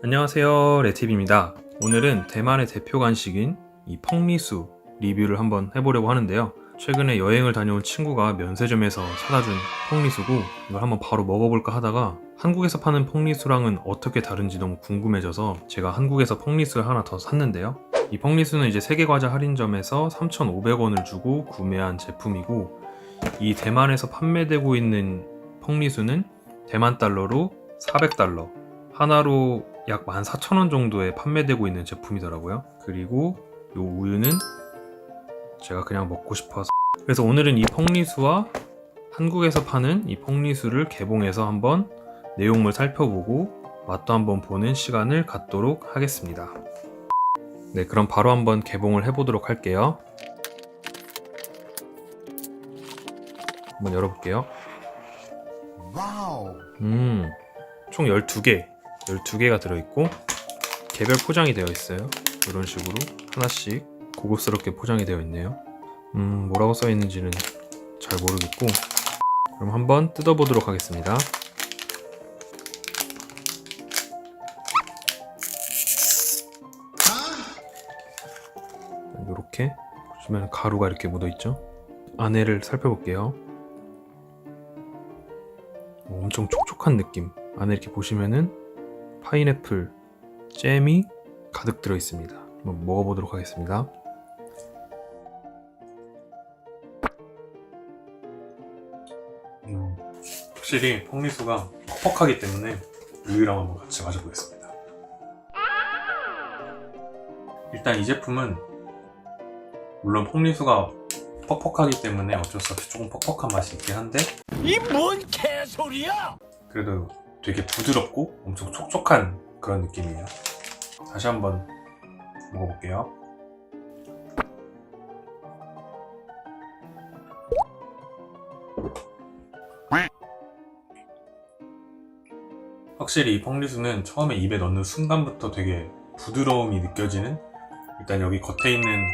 안녕하세요 레티비입니다. 오늘은 대만의 대표 간식인 이 펑리수 리뷰를 한번 해보려고 하는데요. 최근에 여행을 다녀온 친구가 면세점에서 사다준 펑리수고 이걸 한번 바로 먹어볼까 하다가 한국에서 파는 펑리수랑은 어떻게 다른지 너무 궁금해져서 제가 한국에서 펑리수를 하나 더 샀는데요. 이 펑리수는 이제 세계과자 할인점에서 3,500원을 주고 구매한 제품이고 이 대만에서 판매되고 있는 펑리수는 대만 달러로 400달러 하나로 약 14,000원 정도에 판매되고 있는 제품이더라고요. 그리고 이 우유는 제가 그냥 먹고 싶어서 그래서 오늘은 이 펑리수와 한국에서 파는 이 펑리수를 개봉해서 한번 내용물 살펴보고 맛도 한번 보는 시간을 갖도록 하겠습니다. 네, 그럼 바로 한번 개봉을 해보도록 할게요. 한번 열어볼게요. 와우. 음, 총 12개, 12개가 들어있고, 개별 포장이 되어 있어요. 이런 식으로 하나씩 고급스럽게 포장이 되어 있네요. 음, 뭐라고 써 있는지는 잘 모르겠고, 그럼 한번 뜯어보도록 하겠습니다. 이렇게 보시면 가루가 이렇게 묻어 있죠. 안에를 살펴볼게요. 엄청 촉촉한 느낌. 안에 이렇게 보시면은 파인애플 잼이 가득 들어 있습니다. 한번 먹어보도록 하겠습니다. 음, 확실히 펑리수가 퍽퍽하기 때문에 우유랑 한번 같이 마셔보겠습니다. 일단 이 제품은 물론 펑리수가 퍽퍽하기 때문에 어쩔 수 없이 조금 퍽퍽한 맛이 있긴 한데 이 뭔 개소리야? 그래도 되게 부드럽고 엄청 촉촉한 그런 느낌이에요. 다시 한번 먹어볼게요. 확실히 이 펑리수는 처음에 입에 넣는 순간부터 되게 부드러움이 느껴지는 일단 여기 겉에 있는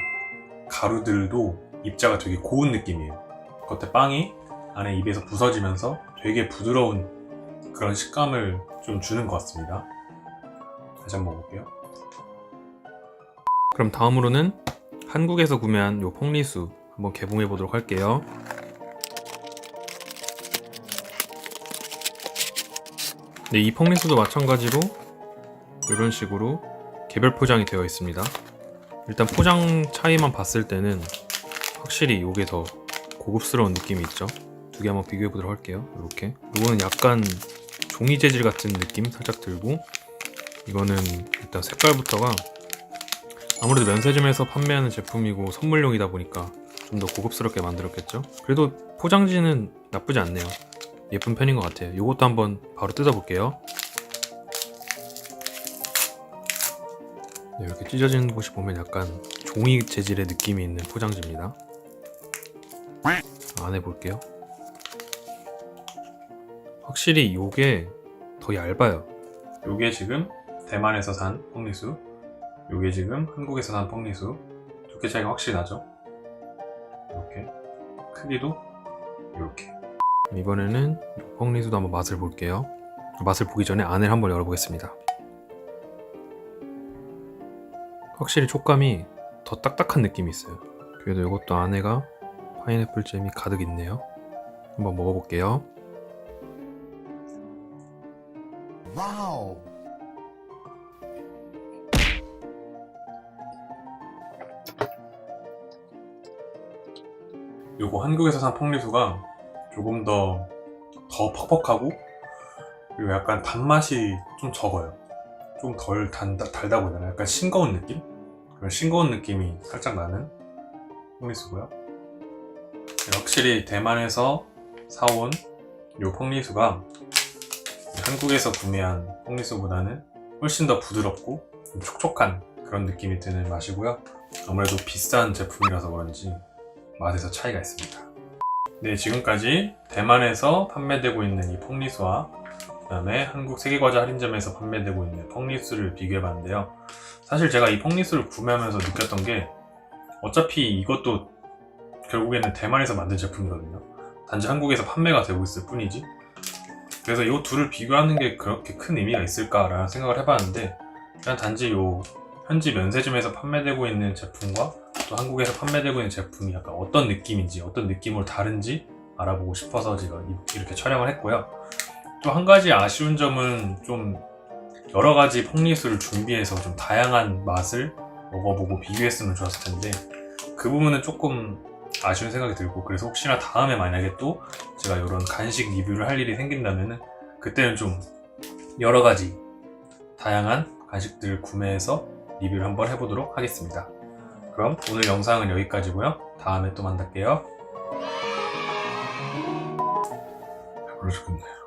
가루들도 입자가 되게 고운 느낌이에요. 겉에 빵이 안에 입에서 부서지면서 되게 부드러운 그런 식감을 좀 주는 것 같습니다. 다시 한번 먹어볼게요. 그럼 다음으로는 한국에서 구매한 요 펑리수 한번 개봉해 보도록 할게요. 네, 이 펑리수도 마찬가지로 이런 식으로 개별 포장이 되어 있습니다. 일단 포장 차이만 봤을 때는 확실히 이게 더 고급스러운 느낌이 있죠. 두 개 한번 비교해 보도록 할게요. 이렇게. 이거는 약간 종이 재질 같은 느낌 살짝 들고 이거는 일단 색깔부터가 아무래도 면세점에서 판매하는 제품이고 선물용이다 보니까 좀 더 고급스럽게 만들었겠죠. 그래도 포장지는 나쁘지 않네요. 예쁜 편인 것 같아요. 이것도 한번 바로 뜯어볼게요. 네, 이렇게 찢어지는 곳이 보면 약간 종이 재질의 느낌이 있는 포장지입니다. 안에 볼게요. 확실히 이게 더 얇아요. 요게 지금 대만에서 산 펑리수, 요게 지금 한국에서 산 펑리수 두개 차이가 확실히 나죠. 이렇게 크기도 이렇게. 이번에는 요 펑리수도 한번 맛을 볼게요. 맛을 보기 전에 안을 한번 열어보겠습니다. 확실히 촉감이 더 딱딱한 느낌이 있어요. 그래도 이것도 안에가 파인애플 잼이 가득 있네요. 한번 먹어볼게요. 와우. 요거 한국에서 산 펑리수가 조금 더, 더 퍽퍽하고, 그리고 약간 단맛이 좀 적어요. 좀덜 달다, 달다고 해야 되나? 약간 싱거운 느낌? 그런 싱거운 느낌이 살짝 나는 펑리수고요. 네, 확실히 대만에서 사온 요 펑리수가 한국에서 구매한 펑리수보다는 훨씬 더 부드럽고 좀 촉촉한 그런 느낌이 드는 맛이고요. 아무래도 비싼 제품이라서 그런지 맛에서 차이가 있습니다. 네, 지금까지 대만에서 판매되고 있는 이 펑리수와 그다음에 한국 세계과자 할인점에서 판매되고 있는 펑리수를 비교해봤는데요. 사실 제가 이 펑리수를 구매하면서 느꼈던 게 어차피 이것도 결국에는 대만에서 만든 제품이거든요. 단지 한국에서 판매가 되고 있을 뿐이지 그래서 이 둘을 비교하는 게 그렇게 큰 의미가 있을까라는 생각을 해봤는데 그냥 단지 요 현지 면세점에서 판매되고 있는 제품과 또 한국에서 판매되고 있는 제품이 약간 어떤 느낌인지 어떤 느낌으로 다른지 알아보고 싶어서 제가 이- 이렇게 촬영을 했고요. 또 한 가지 아쉬운 점은 좀 여러 가지 펑리수를 준비해서 좀 다양한 맛을 먹어보고 비교했으면 좋았을 텐데 그 부분은 조금 아쉬운 생각이 들고 그래서 혹시나 다음에 만약에 또 제가 이런 간식 리뷰를 할 일이 생긴다면은 그때는 좀 여러 가지 다양한 간식들을 구매해서 리뷰를 한번 해보도록 하겠습니다. 그럼 오늘 영상은 여기까지고요. 다음에 또 만날게요. 배불러 죽겠네요.